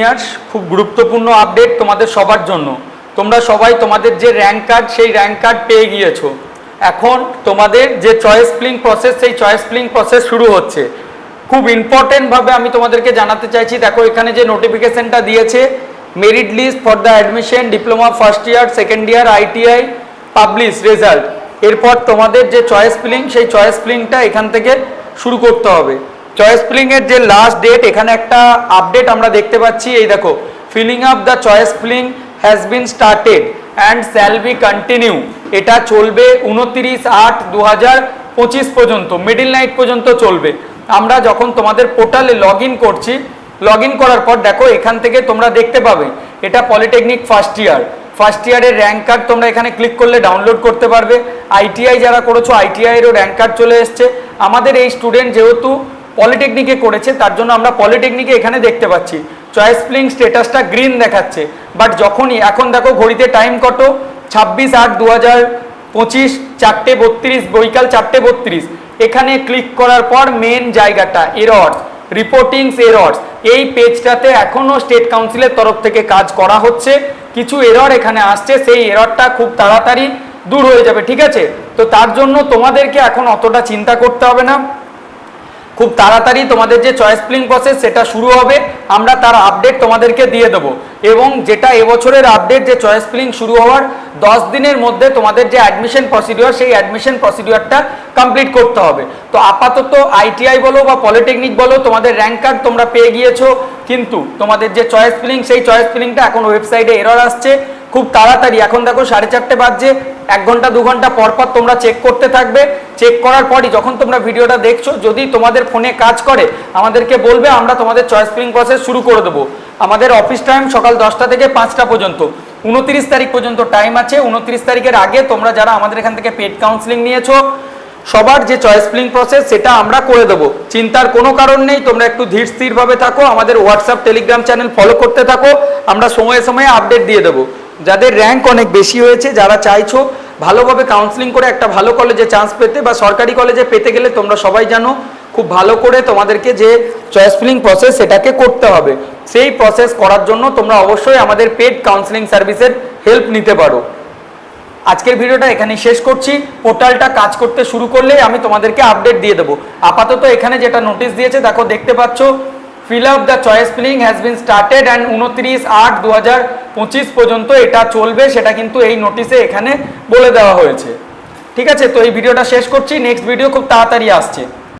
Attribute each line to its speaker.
Speaker 1: Years, খুব গুরুত্বপূর্ণ update তোমাদের সবার জন্য। তোমরা সবাই তোমাদের যে র্যাঙ্ক কার্ড সেই র্যাঙ্ক কার্ড পেয়ে গিয়েছো। এখন তোমাদের যে চয়েস প্লিং প্রসেস সেই চয়েস প্লিং প্রসেস শুরু হচ্ছে। খুব ইম্পর্টেন্টভাবে আমি তোমাদেরকে জানাতে চাইছি, দেখো এখানে যে নোটিফিকেশনটা দিয়েছে merit list for the admission diploma first year second year ITI publish result এরপর তোমাদের যে চয়েস প্লিং সেই চয়েস ফিলিংটা এখান থেকে শুরু করতে হবে। চয়েস ফিলিং এর যে লাস্ট ডেট এখানে একটা আপডেট আমরা দেখতে পাচ্ছি। এই দেখো filling up the choice filling has been started and shall be continue এটা চলবে উনতিরিশ আট দু পঁচিশ পর্যন্ত মিডিল নাইট পর্যন্ত চলবে। আমরা যখন তোমাদের পোর্টালে লগ করছি লগ করার পর দেখো, এখান থেকে তোমরা দেখতে পাবে, এটা পলিটেকনিক ফার্স্ট ইয়ার ফার্স্ট ইয়ারের র্যাঙ্ক কার্ড তোমরা এখানে ক্লিক করলে ডাউনলোড করতে পারবে। আইটিআই যারা করেছ আইটিআইয়েরও র্যাঙ্ক কার্ড চলে এসছে। আমাদের এই স্টুডেন্ট যেহেতু পলিটেকনিকে করেছে, তার জন্য আমরা পলিটেকনিকে এখানে দেখতে পাচ্ছি। চয়েস ফিলিং স্টেটাসটা গ্রিন দেখাচ্ছে। বাট যখনই, এখন দেখো ঘড়িতে টাইম কত? ছাব্বিশ আট দু হাজার পঁচিশ, চারটে বত্রিশ, বৈকাল চারটে বত্রিশ। এখানে ক্লিক করার পর মেন জায়গাটা এরর্স রিপোর্টিংস এরর্স এই পেজটাতে এখনও স্টেট কাউন্সিলের তরফ থেকে কাজ করা হচ্ছে। কিছু এরর এখানে আসছে, সেই এররটা খুব তাড়াতাড়ি দূর হয়ে যাবে, ঠিক আছে? তো তার জন্য তোমাদেরকে এখন অতটা চিন্তা করতে হবে না। খুব তাড়াতাড়ি তোমাদের যে চয়েস ফিলিং প্রসেস সেটা শুরু হবে, আমরা তার আপডেট তোমাদেরকে দিয়ে দেবো। এবং যেটা এবছরের আপডেট যে চয়েস ফিলিং শুরু হওয়ার দশ দিনের মধ্যে তোমাদের যে অ্যাডমিশন প্রসিডিওর সেই অ্যাডমিশন প্রসিডিওরটা কমপ্লিট করতে হবে। তো আপাতত আইটিআই বলো বা পলিটেকনিক বলো, তোমাদের র্যাঙ্ক কার্ড তোমরা পেয়ে গিয়েছো, কিন্তু তোমাদের যে চয়েস ফিলিং সেই চয়েস ফিলিংটা এখন ওয়েবসাইটে এরর আসছে। খুব তাড়াতাড়ি। এখন দেখো সাড়ে চারটে বাজছে, এক ঘণ্টা, দু ঘণ্টা পর পর তোমরা চেক করতে থাকবে। চেক করার পরই যখন তোমরা ভিডিওটা দেখছ, যদি তোমাদের ফোনে কাজ করে, আমাদেরকে বলবে, আমরা তোমাদের চয়েস ফিলিং প্রসেস শুরু করে দেবো। আমাদের অফিস টাইম সকাল দশটা থেকে পাঁচটা পর্যন্ত। উনত্রিশ তারিখ পর্যন্ত টাইম আছে। উনত্রিশ তারিখের আগে তোমরা যারা আমাদের এখান থেকে পেড কাউন্সিলিং নিয়েছো, সবার যে চয়েস ফিলিং প্রসেস সেটা আমরা করে দেবো। চিন্তার কোনো কারণ নেই, তোমরা একটু ধীর স্থিরভাবে থাকো। আমাদের হোয়াটসঅ্যাপ টেলিগ্রাম চ্যানেল ফলো করতে থাকো। আমরা সময়ে সময়ে আপডেট দিয়ে দেবো। যাদের র্যাঙ্ক অনেক বেশি হয়েছে, যারা চাইছো ভালোভাবে কাউন্সিলিং করে একটা ভালো কলেজে চান্স পেতে বা সরকারি কলেজে পেতে গেলে তোমরা সবাই জানো, খুব ভালো করে তোমাদেরকে যে চয়েস ফিলিং প্রসেস সেটাকে করতে হবে। সেই প্রসেস করার জন্য তোমরা অবশ্যই আমাদের পেড কাউন্সিলিং সার্ভিসের হেল্প নিতে পারো। আজকের ভিডিওটা এখানে শেষ করছি। পোর্টালটা কাজ করতে শুরু করলে আমি তোমাদেরকে আপডেট দিয়ে দেবো। আপাতত এখানে যেটা নোটিশ দিয়েছে, দেখো, দেখতে পাচ্ছ fill up the choice filling has been started and উনত্রিশ আট দু পঁচিশ পর্যন্ত এটা চলবে, সেটা কিন্তু এই নোটিশে এখানে বলে দেওয়া হয়েছে। ঠিক আছে? তো এই ভিডিওটা শেষ করছি। নেক্সট ভিডিও খুব তাড়াতাড়ি আসছে।